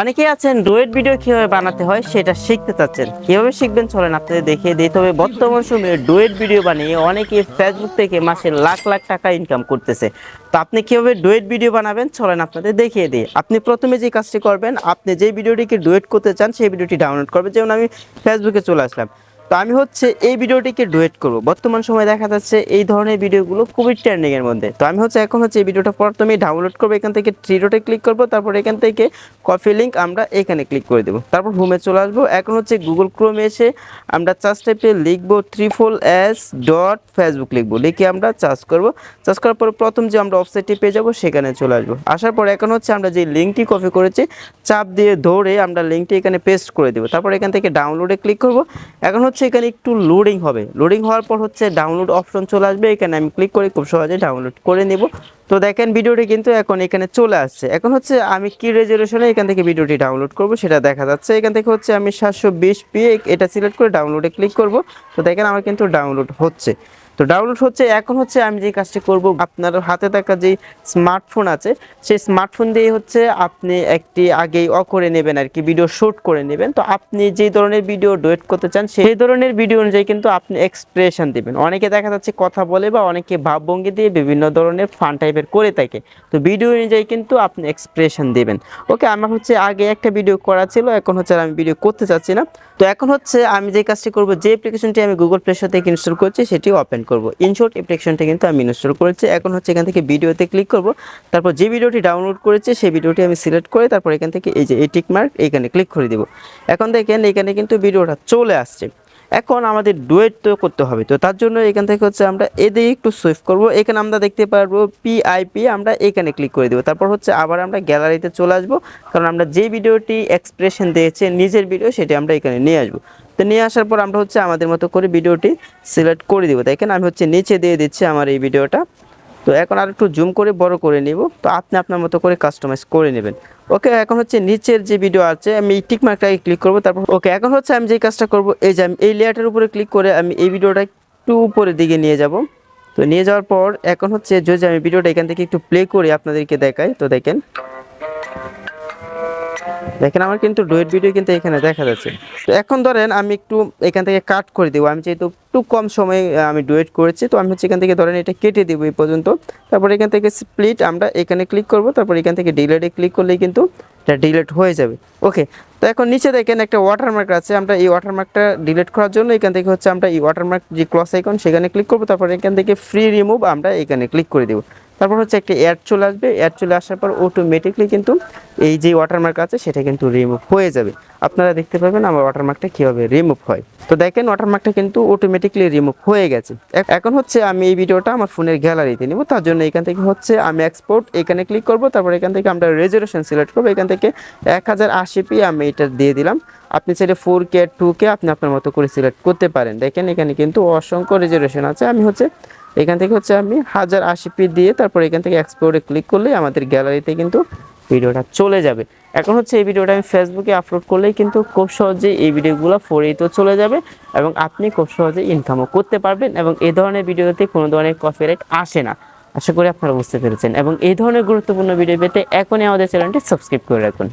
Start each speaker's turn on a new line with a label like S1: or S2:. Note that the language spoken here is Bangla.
S1: অনেকেই আছেন, ডুয়েট ভিডিও কীভাবে বানাতে হয় সেটা শিখতে চাচ্ছেন। কীভাবে শিখবেন চলেন আপনাদের দেখিয়ে দিই। তবে বর্তমান সময়ে ডুয়েট ভিডিও বানিয়ে অনেকে ফেসবুক থেকে মাসে লাখ লাখ টাকা ইনকাম করতেছে। তো আপনি কীভাবে ডুয়েট ভিডিও বানাবেন চলেন আপনাদের দেখিয়ে দিই। আপনি প্রথমে যে কাজটি করবেন, আপনি যে ভিডিওটিকে ডুয়েট করতে চান, সেই ভিডিওটি ডাউনলোড করবেন। যেমন আমি ফেসবুকে চলে আসলাম। তো আমি হচ্ছে এই ভিডিওটিকে ডুয়েট করব। বর্তমান সময় দেখা যাচ্ছে এই ধরনের ভিডিওগুলো খুবই ট্রেন্ডিং এর মধ্যে। তো আমি হচ্ছে এখন হচ্ছে এই ভিডিওটা প্রথমেই ডাউনলোড করব, এখান থেকে থ্রি ডটে ক্লিক করব, তারপর এখান থেকে কপি লিঙ্ক আমরা এখানে ক্লিক করে দেবো। তারপর হোমে চলে আসব, এখন হচ্ছে গুগল ক্রোমে এসে আমরা চার্জ টাইপে লিখব থ্রি ত্রিফোল এস ডট ফেসবুক লিখব। লিখে আমরা চার্জ করব। চার্জ করার পর প্রথম যে আমরা ওয়েবসাইটটি পেয়ে যাব, সেখানে চলে আসব। আসার পর এখন হচ্ছে আমরা যে লিঙ্কটি কপি করেছি, চাপ দিয়ে ধরে আমরা লিঙ্কটি এখানে পেস্ট করে দেবো। তারপর এখান থেকে ডাউনলোডে ক্লিক করব। এখন হচ্ছে এখানে একটু লোডিং হবে। লোডিং হওয়ার পর হচ্ছে ডাউনলোড অপশন চলে আসবে। এখানে আমি ক্লিক করে খুব সহজে ডাউনলোড করে নেব। তো দেখেন ভিডিওটি কিন্তু এখন এখানে চলে আসছে। এখন হচ্ছে আমি কি রেজলিউশনে এখান থেকে ভিডিওটি ডাউনলোড করব সেটা দেখা যাচ্ছে। এখান থেকে হচ্ছে আমি সাতশো বিশ পি এটা সিলেক্ট করে ডাউনলোডে ক্লিক করব। তো দেখেন আমার কিন্তু ডাউনলোড হচ্ছে। তো ডাউনলোড হচ্ছে, এখন হচ্ছে আমি যে কাজটি করব, আপনার হাতে থাকা যে স্মার্টফোন আছে, সেই স্মার্টফোন দিয়ে হচ্ছে আপনি একটি আগেই অ করে নেবেন আর কি ভিডিও শ্যুট করে নেবেন। তো আপনি যে ধরনের ভিডিও ডুয়েট করতে চান, সেই ধরনের ভিডিও অনুযায়ী কিন্তু আপনি এক্সপ্রেশন দিবেন। অনেকে দেখা যাচ্ছে কথা বলে বা অনেকে ভাবভঙ্গি দিয়ে বিভিন্ন ধরনের ফান টাইপের করে থাকে। তো ভিডিও অনুযায়ী কিন্তু আপনি এক্সপ্রেশন দেবেন। ওকে আমার হচ্ছে আগে একটা ভিডিও করা ছিল, এখন হচ্ছে আমি ভিডিও করতে চাচ্ছি না। তো এখন হচ্ছে আমি যে কাজটি করব, যে অ্যাপ্লিকেশনটি আমি গুগল প্লে থেকে ইনস্টল করছি সেটি ওপেন করব। ইনশর্ট অ্যাপ্লিকেশনটি কিন্তু আমি ইনস্টল করেছি। এখন হচ্ছে এখান থেকে ভিডিওতে ক্লিক করব। তারপর যে ভিডিওটি ডাউনলোড করেছে, সেই ভিডিওটি আমি সিলেক্ট করে তারপর এখান থেকে এই যে, এই টিক মার্ক এখানে ক্লিক করে দিব। এখন দেখেন এখানে কিন্তু ভিডিওটা চলে আসছে। এখন আমাদের ডুয়েট তো করতে হবে। তো তার জন্য এখান থেকে হচ্ছে আমরা এদিকে একটু সুইফ করব। এখানে আমরা দেখতে পারব পিআইপি আমরা এখানে ক্লিক করে দেবো। তারপর হচ্ছে আবার আমরা গ্যালারিতে চলে আসব। কারণ আমরা যে ভিডিওটি এক্সপ্রেশন দিয়েছে, নিজের ভিডিও সেটি আমরা এখানে নিয়ে আসব। তো নিয়ে আসার পর আমরা হচ্ছে আমাদের মতো করে ভিডিওটি সিলেক্ট করে দিব। দেখেন আমি হচ্ছে নিচে দিয়ে দিচ্ছি আমার এই ভিডিওটা। তো এখন আর একটু জুম করে বড় করে নিব। তো আপনি আপনার মতো করে কাস্টমাইজ করে নেবেন। ওকে, এখন হচ্ছে নিচের যে ভিডিও আছে, আমি টিক মার্কটাকে ক্লিক করব, তারপর ওকে, এখন হচ্ছে আমি যে কাজটা করব, এই যে আমি এই লেয়ারটার উপরে ক্লিক করে আমি এই ভিডিওটা একটু উপরের দিকে নিয়ে যাব। তো নিয়ে যাওয়ার পর এখন হচ্ছে যদি আমি ভিডিওটা এখান থেকে একটু প্লে করি, আপনাদেরকে দেখাই। তো দেখেন দেখেন, আমার কিন্তু ডুয়েট ভিডিও কিন্তু এখানে দেখা যাচ্ছে। তো এখন ধরেন, আমি একটু এখান থেকে কাট করে দেবো। আমি যেহেতু একটু কম সময়ে আমি ডুয়েট করেছি, তো আমি হচ্ছে এখান থেকে ধরেন এটা কেটে দেবো এই পর্যন্ত। তারপর এখান থেকে স্প্লিট আমরা এখানে ক্লিক করব। তারপর এখান থেকে ডিলেটে ক্লিক করলেই কিন্তু এটা ডিলেট হয়ে যাবে। ওকে তো এখন নিচে দেখেন একটা ওয়াটারমার্ক আছে। আমরা এই ওয়াটারমার্কটা ডিলেট করার জন্য এখান থেকে হচ্ছে আমরা এই ওয়াটারমার্ক যে ক্লস আইকন সেখানে ক্লিক করব। তারপর এখান থেকে ফ্রি রিমুভ আমরা এখানে ক্লিক করে দেবো। তারপর হচ্ছে একটা অ্যাড চলে আসবে। অ্যাড চলে আসার পর অটোমেটিকলি কিন্তু এই যে ওয়াটারমার্ক আছে, সেটা কিন্তু রিমুভ হয়ে যাবে। আপনারা দেখতে পাবেন আমার ওয়াটারমার্কটা কীভাবে রিমুভ হয়। তো দেখেন ওয়াটারমার্কটা কিন্তু অটোমেটিকলি রিমুভ হয়ে গেছে। এখন হচ্ছে আমি এই ভিডিওটা আমার ফোনের গ্যালারিতে নিব। তার জন্য এখান থেকে হচ্ছে আমি এক্সপোর্ট এখানে ক্লিক করব। তারপর এখান থেকে আমরা রেজলিউশন সিলেক্ট করব। এখান থেকে এক হাজার আশি পি আমি এটা দিয়ে দিলাম। আপনি চাইলে ফোর কে টু কে আপনি আপনার মতো করে সিলেক্ট করতে পারেন। দেখেন এখানে কিন্তু অসংখ্য রেজলিউশন আছে। আমি হচ্ছে এখান থেকে হচ্ছে আমি হাজার আশি পি দিয়ে তারপর এখান থেকে এক্সপোর্টে ক্লিক করলে আমাদের গ্যালারিতে কিন্তু ভিডিওটা চলে যাবে। এখন হচ্ছে এই ভিডিওটা আমি ফেসবুকে আপলোড করলেই কিন্তু খুব সহজে এই ভিডিওগুলো ফোরেইতেও চলে যাবে এবং আপনি খুব সহজে ইনকামও করতে পারবেন এবং এই ধরনের ভিডিওতে কোনো ধরনের কপিরাইট আসে না। আশা করি আপনারা বুঝতে পেরেছেন এবং এই ধরনের গুরুত্বপূর্ণ ভিডিও পেতে এখনই আমাদের চ্যানেলটি সাবস্ক্রাইব করে রাখুন।